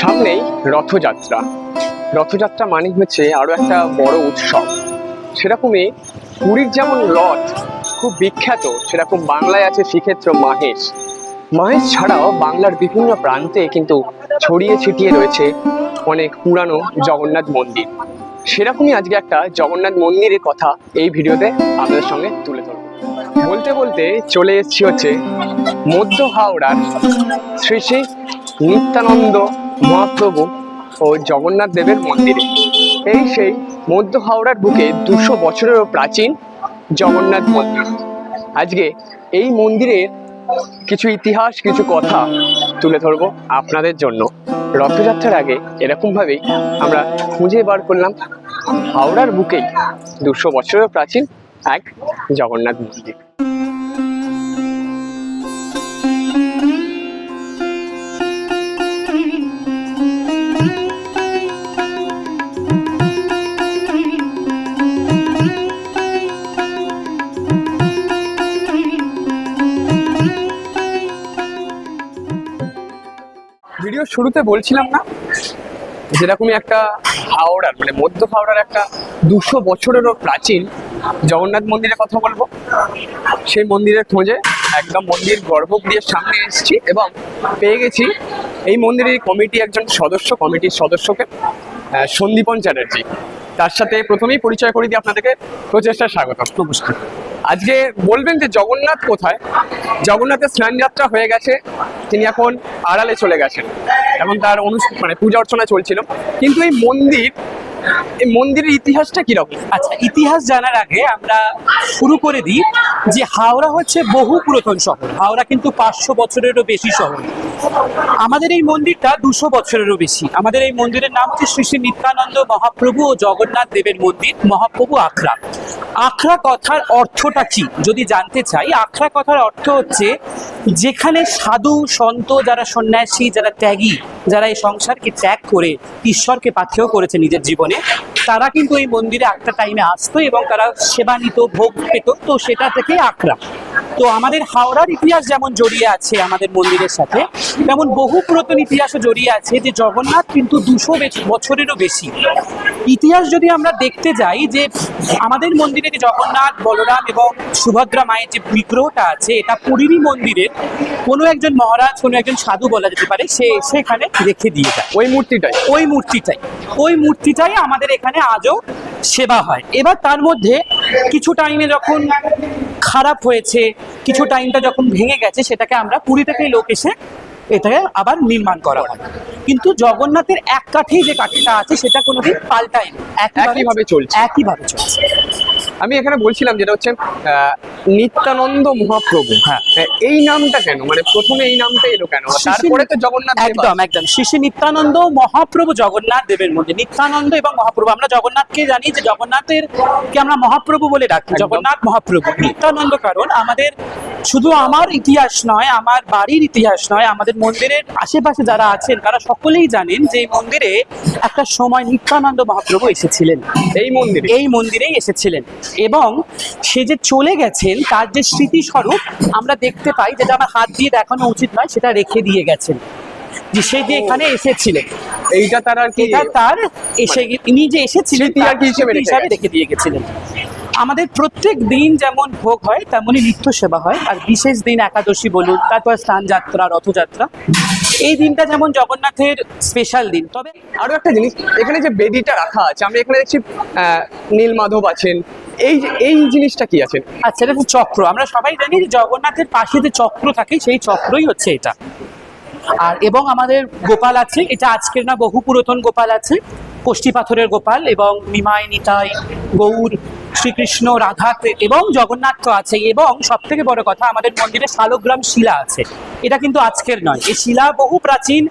সামনেই রথযাত্রা। রথযাত্রা মানে হচ্ছে আরও একটা বড় উৎসব। সেরকমই পুরীর যেমন রথ খুব বিখ্যাত, সেরকম বাংলায় আছে শ্রীক্ষেত্র মাহেশ। মাহেশ ছাড়াও বাংলার বিভিন্ন প্রান্তে কিন্তু ছড়িয়ে ছিটিয়ে রয়েছে অনেক পুরানো জগন্নাথ মন্দির। সেরকমই আজকে একটা জগন্নাথ মন্দিরের কথা এই ভিডিওতে আপনাদের সঙ্গে তুলে ধরবো। বলতে বলতে চলে এসেছি হচ্ছে মধ্য হাওড়ার শ্রী শ্রী নিত্যানন্দ মহাপ্রভু ও জগন্নাথ দেবের মন্দিরে। এই সেই মধ্য হাওড়ার বুকে দুশো বছরেরও প্রাচীন জগন্নাথ মন্দির। আজকে এই মন্দিরের কিছু ইতিহাস, কিছু কথা তুলে ধরবো আপনাদের জন্য। রথযাত্রার আগে এরকমভাবেই আমরা খুঁজে বার করলাম হাওড়ার বুকেই দুশো বছরেরও প্রাচীন এক জগন্নাথ মন্দির। শুরুতে বলছিলাম না, যেরকমই একটা হাওড়ার মানে মধ্য হাওড়ার একটা দুশো বছরেরও প্রাচীন জগন্নাথ মন্দিরের কথা বলব। সেই মন্দিরের খোঁজে একদম মন্দির গর্ভগৃহের সামনে এসেছি এবং পেয়ে গেছি এই মন্দিরের কমিটি একজন সদস্য, কমিটির সদস্যকে সন্দীপন চ্যাটার্জি। তার সাথে প্রথমেই পরিচয় করে দিই আপনাদেরকে। প্রচেষ্টা স্বাগত। নমস্কার। আজকে বলবেন যে জগন্নাথ কোথায়? জগন্নাথের স্নান যাত্রা হয়ে গেছে তিনি এখন আড়ালে চলে গেছেন এবং তার অনুষ্ঠান মানে পূজা অর্চনা চলছিল। কিন্তু এই মন্দির এই মন্দিরের ইতিহাসটা কীরকম? আচ্ছা ইতিহাস জানার আগে আমরা শুরু করে দিই যে হাওড়া হচ্ছে বহু পুরাতন শহর। হাওড়া কিন্তু পাঁচশো বছরেরও বেশি শহর। আমাদের এই মন্দিরটা দুশো বছরেরও বেশি। আমাদের এই মন্দিরের নাম হচ্ছে শ্রী শ্রী নিত্যানন্দ মহাপ্রভু ও জগন্নাথ দেবের মন্দির, মহাপ্রভু আখড়া। আখড়া কথার অর্থটা কি? যদি জানতে চাই, আখড়া কথার অর্থ হচ্ছে যেখানে সাধু, সন্ত যারা সন্ন্যাসী, যারা ত্যাগী, যারা এই সংসারকে ত্যাগ করে, ঈশ্বরকে পাথেয় করেছে নিজের জীবনে তারা কিন্তু এই মন্দিরে একটা টাইমে আসতো এবং তারা সেবা নিত, ভোগ পেত তো সেটা থেকে আঁকড়া। তো আমাদের হাওড়ার ইতিহাস যেমন জড়িয়ে আছে আমাদের মন্দিরের সাথে, তেমন বহু পুরাতন ইতিহাসও জড়িয়ে আছে যে জগন্নাথ কিন্তু দুশো বছরেরও বেশি। ইতিহাস যদি আমরা দেখতে যাই যে আমাদের মন্দিরে যে জগন্নাথ বলরাম এবং সুভদ্রা মায়ের যে বিগ্রহটা আছে এটা পুরীরই মন্দিরের কোনো একজন মহারাজ কোনো একজন সাধু বলা যেতে পারে সে সেখানে রেখে দিয়ে যায়। ওই মূর্তিটাই? ওই মূর্তিটাই। ওই মূর্তিটাই আমাদের এখানে আজও সেবা হয়। এবার তার মধ্যে কিছু টাইমে যখন খারাপ হয়েছে কিছু টাইমটা যখন ভেঙে গেছে সেটাকে আমরা পুরী থেকে লোক এসে এটাকে আবার নির্মাণ করা হয়। কিন্তু জগন্নাথের এক কাঠেই যে কাঠিটা আছে সেটা কোনোদিন পাল্টায়নি। একইভাবে চলছে। একইভাবে চলছে। আমি এখানে বলছিলাম যেটা হচ্ছে আহ, নিত্যানন্দ মহাপ্রভু হ্যাঁ এই নামটা কেন? মানে প্রথমে এই নামটা এলো কেন? তারপরে তো জগন্নাথ একদম একদম। শ্রী নিত্যানন্দ মহাপ্রভু জগন্নাথ দেবের মধ্যে। নিত্যানন্দ এবং মহাপ্রভু আমরা জগন্নাথকে জানি যে জগন্নাথের কে আমরা মহাপ্রভু বলে ডাকি জগন্নাথ মহাপ্রভু। নিত্যানন্দ কারণ আমাদের শুধু আমার ইতিহাস নয় আমার বাড়ির ইতিহাস নয় আমাদের মন্দিরের আশেপাশে যারা আছেন তারা সকলেই জানেন যে এই মন্দিরে একটা সময় নিত্যানন্দ মহাপ্রভু এসেছিলেন। এই মন্দিরে? এই মন্দিরেই এসেছিলেন। এবং সে যে চলে গেছেন তার যে স্মৃতিস্বরূপ আমরা দেখতে পাই যেটা আমার হাত দিয়ে দেখানো উচিত নয় সেটা রেখে দিয়ে গেছেন। যে সে যে এখানে এসেছিলেন এইটা তার আর কি তার এসে ইনি যে এসেছিলেন হিসেবে রেখে দিয়ে গেছিলেন। আমাদের প্রত্যেক দিন যেমন ভোগ হয় তেমনই নিত্য সেবা হয় আর বিশেষ দিন একাদশী বলুন তারপর স্নান যাত্রা রথযাত্রা। এই দিনটা যেমন জগন্নাথের স্পেশাল দিন তবে আরও একটা জিনিস এখানে যে বেদিটা রাখা আছে আমি এখানে দেখছি আহ, নীল মাধব আছেন এই এই জিনিসটা কি আছেন আচ্ছা এটা চক্র। আমরা সবাই জানি জগন্নাথের পাশে যে চক্র থাকে, সেই চক্রই হচ্ছে এটা। আর, এবং আমাদের গোপাল আছে, এটা আজকের না, বহু পুরাতন গোপাল আছে কষ্টি পাথরের গোপাল এবং নিমাই নিতাই, গৌর, শ্রীকৃষ্ণ, রাধা, এবং জগন্নাথ তো আছে এবং সব থেকে বড় কথা, আমাদের মন্দিরে শালগ্রাম শিলা আছে। এটা কিন্তু আজকের নয়। এই শিলা বহু প্রাচীন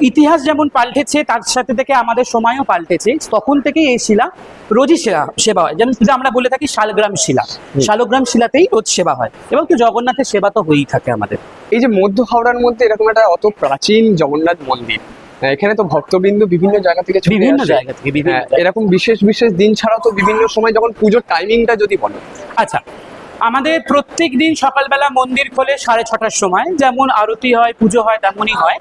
ইতিহাস যেমন পাল্টেছে তার সাথে থেকে আমাদের সময়ও পাল্টেছে। তখন থেকে এই শিলা রোজই সেবা সেবা হয়। যেমন আমরা বলে থাকি শালগ্রাম শিলা। শালগ্রাম শিলাতেই রোজ সেবা হয়। এবং কি জগন্নাথের সেবা তো হয়েই থাকে আমাদের। এই যে মধ্য হাওড়ার মধ্যে এরকম একটা অত প্রাচীন জগন্নাথ মন্দির এখানে তো ভক্তবৃন্দ বিভিন্ন জায়গা থেকে বিভিন্ন জায়গা থেকে বিভিন্ন হ্যাঁ, এরকম বিশেষ বিশেষ দিন ছাড়াও তো বিভিন্ন সময় যখন পুজোর টাইমিংটা যদি বলো আচ্ছা আমাদের প্রত্যেক দিন সকালবেলা মন্দির খোলে সাড়ে ছটার সময়। যেমন আরতি হয়, পুজো হয়, তেমনই হয়।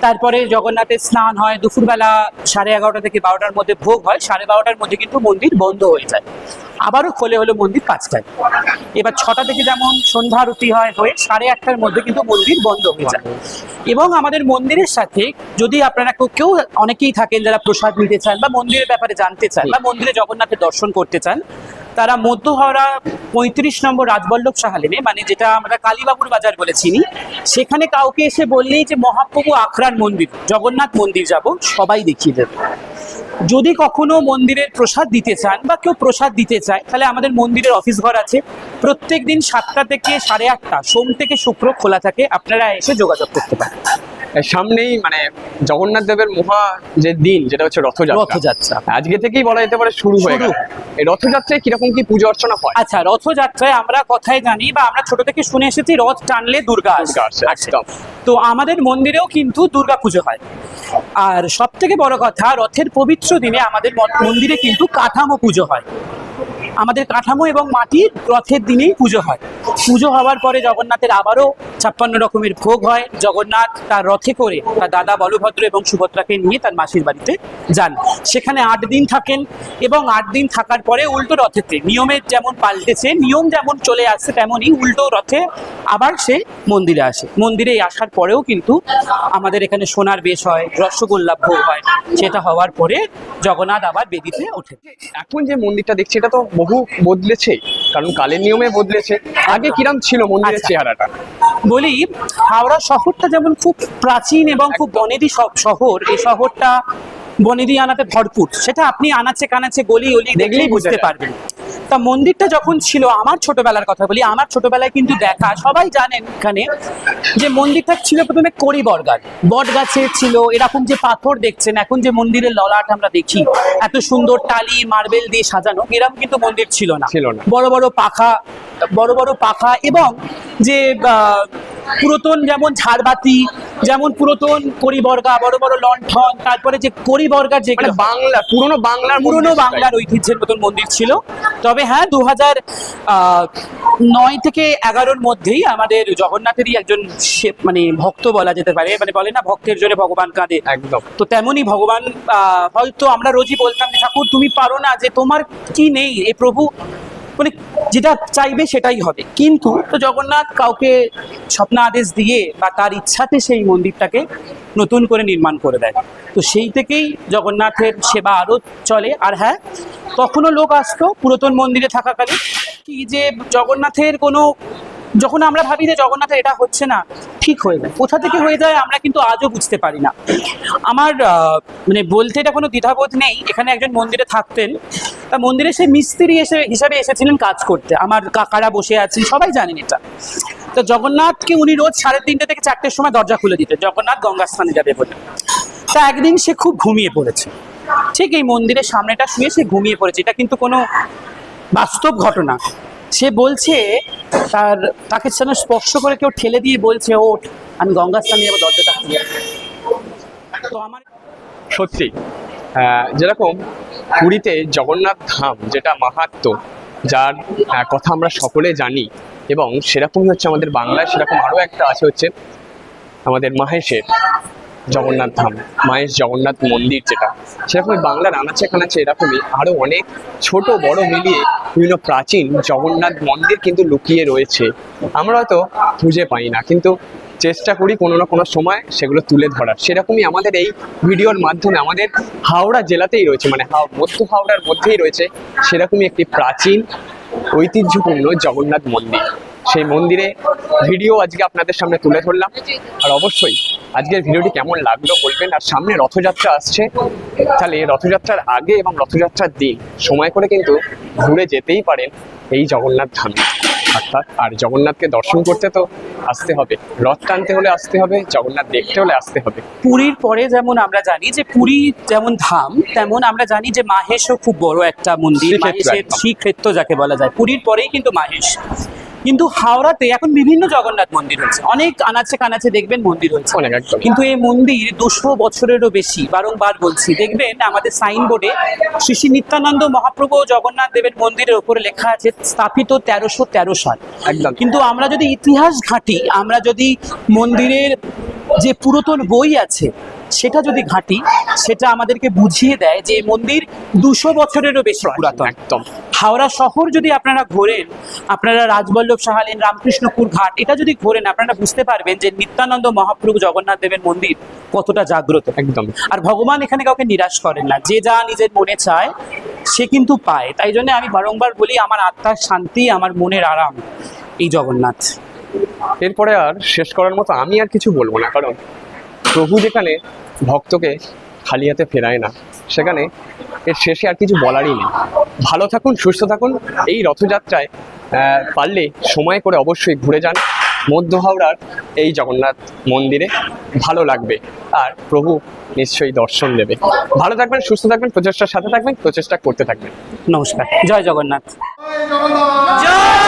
তারপরে জগন্নাথের স্নান হয়, দুপুরবেলা সাড়ে এগারোটা থেকে বারোটার মধ্যে ভোগ হয়, সাড়ে বারোটার মধ্যে কিন্তু মন্দির বন্ধ হয়ে যায়। আবারও খোলে হলো মন্দির পাঁচটায়। এবার ছটা থেকে যেমন সন্ধ্যা আরতি হয়, হয়ে সাড়ে আটটার মধ্যে কিন্তু মন্দির বন্ধ হয়ে যায়। এবং আমাদের মন্দিরের সাথে যদি আপনারা কেউ অনেকেই থাকেন যারা প্রসাদ নিতে চান বা মন্দিরের ব্যাপারে জানতে চান বা মন্দিরে জগন্নাথের দর্শন করতে চান তারা মধ্যহরা পঁয়ত্রিশ নম্বর রাজবল্লভ সাহালেনে মানে যেটা আমরা কালীবাবুর বাজার বলে চিনি, সেখানে কাউকে এসে বললেই যে মহাপ্রভু আখড়ার মন্দির, জগন্নাথ মন্দির যাব, সবাই দেখিয়ে দেবে। যদি কখনো মন্দিরের প্রসাদ দিতে চান বা কেউ প্রসাদ দিতে চায় তাহলে আমাদের মন্দিরের অফিস ঘর আছে। প্রত্যেক দিন সাতটা থেকে সাড়ে আটটা সোম থেকে শুক্র খোলা থাকে। আপনারা এসে যোগাযোগ করতে পারেন। সামনেই মানে জগন্নাথ দেবের মহা যে দিন যেটা হচ্ছে রথযাত্রা। রথযাত্রা। আজকে থেকেই বলা যেতে পারে শুরু হয়ে গেল এই রথযাত্রায় কীরকম কি পুজো অর্চনা হয়? আচ্ছা রথযাত্রায় আমরা কথাই জানি বা আমরা ছোট থেকে শুনে এসেছি রথ টানলে দুর্গা আসে। তো আমাদের মন্দিরেও কিন্তু দুর্গা পুজো হয়। আর সব থেকে বড় কথা রথের পবিত্র দিনে আমাদের মন্দিরে কিন্তু কাঠামো পুজো হয়। আমাদের কাঠামো এবং মাটির রথের দিনেই পুজো হয়। পুজো হওয়ার পরে জগন্নাথের আবারও ছাপ্পান্ন রকমের ভোগ হয়। জগন্নাথ তার রথে করে তার দাদা বলভদ্র এবং সুভদ্রাকে নিয়ে তার মাসির বাড়িতে যান। সেখানে আট দিন থাকেন এবং আট দিন থাকার পরে উল্টো রথেতে নিয়মের যেমন পাল্টেছে, নিয়ম যেমন চলে আসছে, তেমনই উল্টো রথে আবার সে মন্দিরে আসে। মন্দিরে আসার পরেও কিন্তু আমাদের এখানে সোনার বেশ হয়, রসগোল্লা ভোগ হয়। সেটা হওয়ার পরে জগন্নাথ আবার বেদিতে ওঠে এখন যে মন্দিরটা দেখছি, এটা তো বহু বদলেছে। কারণ কালের নিয়মে বদলেছে। আগে কিরাম ছিল মন্দিরের আচ্ছা। চেহারাটা? বলি হাওড়া শহরটা যেমন খুব প্রাচীন এবং খুব বনেদি শহর এই শহরটা বনেদি আনাতে ভরপুর। সেটা আপনি আনাচে কানাচে গলি অলি দেখলেই বুঝতে পারবেন। তা মন্দিরটা যখন ছিল আমার ছোটবেলার কথা বলি আমার ছোটবেলায় কিন্তু দেখা সবাই জানেন এখানে যে মন্দিরটা ছিল প্রথমে কড়ি বরগাছ বট গাছে ছিল এরকম যে পাথর দেখছেন এখন যে মন্দিরের ললাট আমরা দেখি এত সুন্দর টালি মার্বেল দিয়ে সাজানো এরকম কিন্তু মন্দির ছিল না। ছিল না। বড় বড় পাখা বড় বড় পাখা এবং যে আহ, পুরাতন যেমন ঝাড়বাতি যেমন পুরাতন করিবর্গা বড় বড় লণ্ঠন তারপরে যে করিবর্গার মানে যেগুলো বাংলা পুরনো বাংলার পুরনো বাংলার ঐতিহ্যের মতন মন্দির ছিল। তবে হ্যাঁ দু হাজার নয় থেকে এগারোর মধ্যেই আমাদের জগন্নাথেরই একজন মানে ভক্ত বলা যেতে পারে। মানে বলে না ভক্তের জোরে ভগবান কাঁদে। একদম। তো তেমনই ভগবান হয়তো আমরা রোজই বলতাম যে ঠাকুর তুমি পারো না যে তোমার কি নেই? এ প্রভু মানে যেটা চাইবে সেটাই হবে। কিন্তু তো জগন্নাথ কাউকে স্বপ্ন আদেশ দিয়ে বা তার ইচ্ছাতে সেই মন্দিরটাকে নতুন করে নির্মাণ করে দেয়। তো সেই থেকেই জগন্নাথের সেবা আরও চলে। আর হ্যাঁ তখনও লোক আসতো পুরাতন মন্দিরে থাকাকালীন কি যে জগন্নাথের কোনো, যখন আমরা ভাবি যে জগন্নাথের এটা হচ্ছে না, ঠিক হয়ে যায়। কোথা থেকে হয়ে যায় আমরা কিন্তু আজও বুঝতে পারি না। আমার মানে বলতে এটা কোনো দ্বিধাবোধ নেই। এখানে একজন মন্দিরে থাকতেন। মন্দিরে সে মিস্ত্রি এসে, হিসাবে এসেছিলেন কাজ করতে। আমার কাকারা বসে আছেন সবাই জানেন এটা। তো জগন্নাথকে উনি রোজ সাড়ে তিনটে থেকে চারটের সময় দরজা খুলে দিতেন। জগন্নাথ গঙ্গা স্থানে যাবে বলে। তা একদিন সে খুব ঘুমিয়ে পড়েছে। ঠিক এই মন্দিরের সামনেটা শুয়ে সে ঘুমিয়ে পড়েছে। এটা কিন্তু কোনো বাস্তব ঘটনা। সে বলছে, তার, তাকে যেন স্পর্শ করে কেউ ঠেলে দিয়ে বলছে, ওঠ, আমি গঙ্গা স্থানে যাব, দরজাটা খুলে তো আমার সত্যি। যেরকম পুরীতে জগন্নাথ ধাম যেটা মাহাত্ম, যার কথা আমরা সকলে জানি, এবং সেরকমই হচ্ছে আমাদের বাংলায়, সেরকম আরও একটা আছে হচ্ছে আমাদের মাহেশের জগন্নাথ ধাম, মাহেশ জগন্নাথ মন্দির যেটা। সেরকমই বাংলার আনাচে কানাচে এরকমই আরও অনেক ছোট বড় মিলিয়ে বিভিন্ন প্রাচীন জগন্নাথ মন্দির কিন্তু লুকিয়ে রয়েছে। আমরা হয়তো খুঁজে পাই না, কিন্তু চেষ্টা করি কোনো না কোনো সময় সেগুলো তুলে ধরার। সেরকমই আমাদের এই ভিডিওর মাধ্যমে আমাদের হাওড়া জেলাতেই রয়েছে মানে মধ্য হাওড়ার মধ্যেই রয়েছে সেরকমই একটি প্রাচীন ঐতিহ্যপূর্ণ জগন্নাথ মন্দির। সেই মন্দিরে ভিডিও আজকে আপনাদের সামনে তুলে ধরলাম। আর অবশ্যই আজকের ভিডিওটি কেমন লাগল বলবেন। আর সামনে রথযাত্রা আসছে, তাহলে রথযাত্রার আগে এবং রথযাত্রার দিন সময় করে কিন্তু ঘুরে যেতেই পারেন এই জগন্নাথ ধামে। অর্থাৎ আর জগন্নাথকে দর্শন করতে তো আসতে হবে। রথ টানতে হলে আসতে হবে জগন্নাথ দেখতে হলে আসতে হবে। পুরীর পরে যেমন আমরা জানি যে পুরী যেমন ধাম তেমন আমরা জানি যে মাহেশও খুব বড় একটা মন্দির। শ্রীক্ষেত্র মাহেশের শ্রীক্ষেত্র যাকে বলা যায়। পুরীর পরেই কিন্তু মাহেশ। কিন্তু হাওড়াতে এখন বিভিন্ন জগন্নাথ মন্দির হয়েছে অনেক আনাচে কানাচে দেখবেন মন্দির অনেক একদম। কিন্তু এই মন্দির দুশো বছরেরও বেশি বারংবার বলছি। দেখবেন আমাদের সাইনবোর্ডে শ্রী শ্রী নিত্যানন্দ মহাপ্রভু ও জগন্নাথ দেবের মন্দিরের উপরে লেখা আছে স্থাপিত তেরোশো তেরো সাল। একদম। কিন্তু আমরা যদি ইতিহাস ঘাঁটি আমরা যদি মন্দিরের যে পুরাতন বই আছে সেটা যদি ঘাঁটি সেটা আমাদেরকে বুঝিয়ে দেয় যে মন্দির দুশো বছরেরও বেশি পুরাতন। একদম। হাওড়া শহর যদি আপনারা ঘোরেন আপনারা রাজবল্লভ সাহালেন রামকৃষ্ণপুর ঘাট এটা যদি ঘোরেন আপনারা বুঝতে পারবেন যে নিত্যানন্দ মহাপ্রভু জগন্নাথ দেবের মন্দির কতটা জাগ্রত। একদম। আর ভগবান এখানে কাউকে নিরাশ করেন না। যে যা নিজের মনে চায় সে কিন্তু পায়। তাই জন্য আমি বারংবার বলি আমার আত্মার শান্তি আমার মনের আরাম এই জগন্নাথ। এরপরে আর শেষ করার মতো আমি আর কিছু বলব না। কারণ প্রভু যেখানে ভক্তকে খালি হাতে ফেরায় না। সেখানে এর শেষে আর কিছু বলারই নেই। ভালো থাকুন সুস্থ থাকুন। এই রথযাত্রায় পারলে সময় করে অবশ্যই ঘুরে যান। মধ্য হাওড়ার এই জগন্নাথ মন্দিরে ভালো লাগবে। আর প্রভু নিশ্চয়ই দর্শন দেবে। ভালো থাকবেন সুস্থ থাকবেন প্রচেষ্টার সাথে থাকবেন প্রচেষ্টা করতে থাকবেন। নমস্কার। জয় জগন্নাথ। জগন্নাথ! জয়